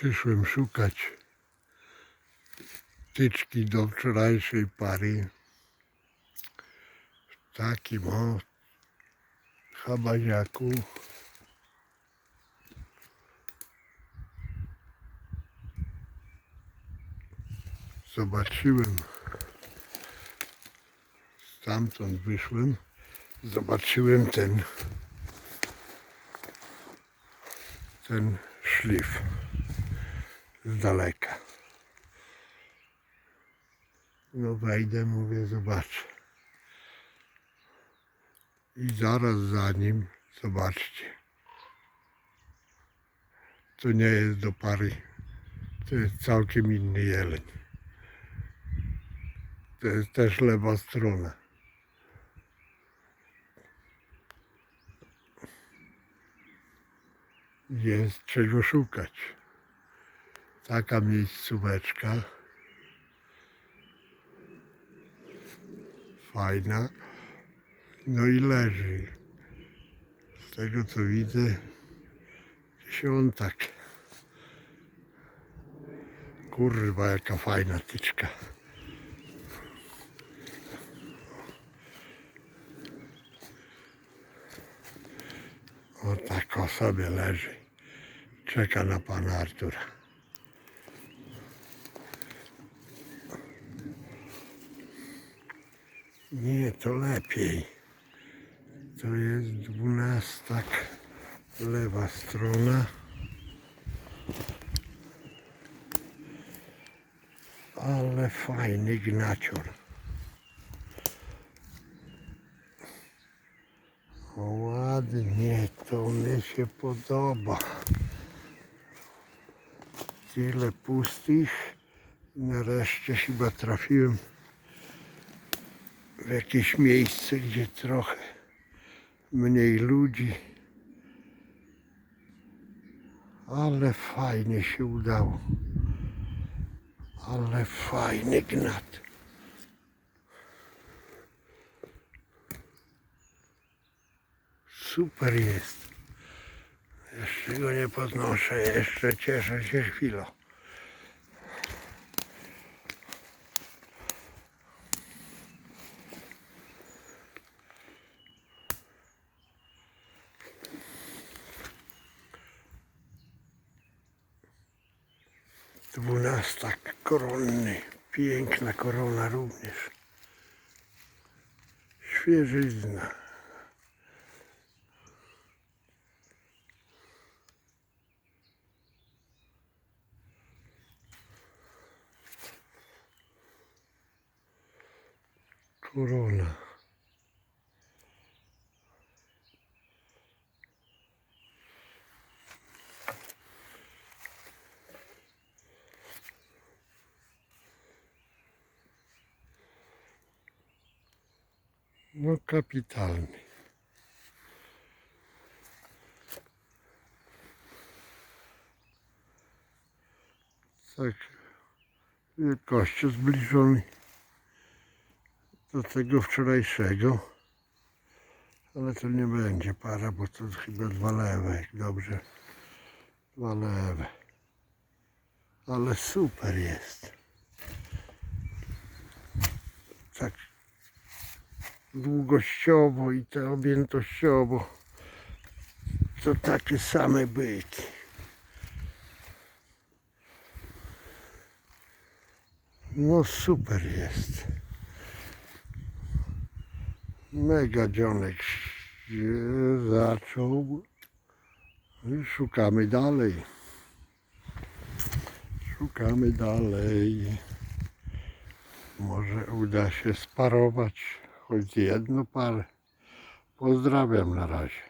Przyszłem szukać tyczki do wczorajszej pary. W takim o chabaziaku. Zobaczyłem, stamtąd wyszłem, zobaczyłem ten, ten szlif z daleka. No wejdę, mówię, zobaczę. I zaraz za nim, zobaczcie. To nie jest do pary. To jest całkiem inny jeleń. To jest też lewa strona. Jest czego szukać. Taka miejscóweczka. Fajna. No i leży. Z tego co widzę, świątak. Kurwa, jaka fajna tyczka. O tak o sobie leży. Czeka na pana Artura. Nie, to lepiej. To jest dwunastak, lewa strona. Ale fajny gnacior. Ładnie, to mnie się podoba. Tyle pustych. Nareszcie chyba trafiłem w jakieś miejsce, gdzie trochę mniej ludzi. Ale fajnie się udało. Ale fajny gnat. Super jest. Jeszcze go nie podnoszę, jeszcze cieszę się chwilą. Dwunastak koronny. Piękna korona również. Świeżyzna. Korona. No kapitalny. Tak wielkością zbliżony do tego wczorajszego. Ale to nie będzie para, bo to chyba dwa lewe, jak dobrze. Dwa lewe. Ale super jest. Tak długościowo i te objętościowo to takie same byki. No super jest. Mega dzionek zaczął. Szukamy dalej. Szukamy dalej. Może uda się sparować choć jedną parę. Pozdrawiam na razie.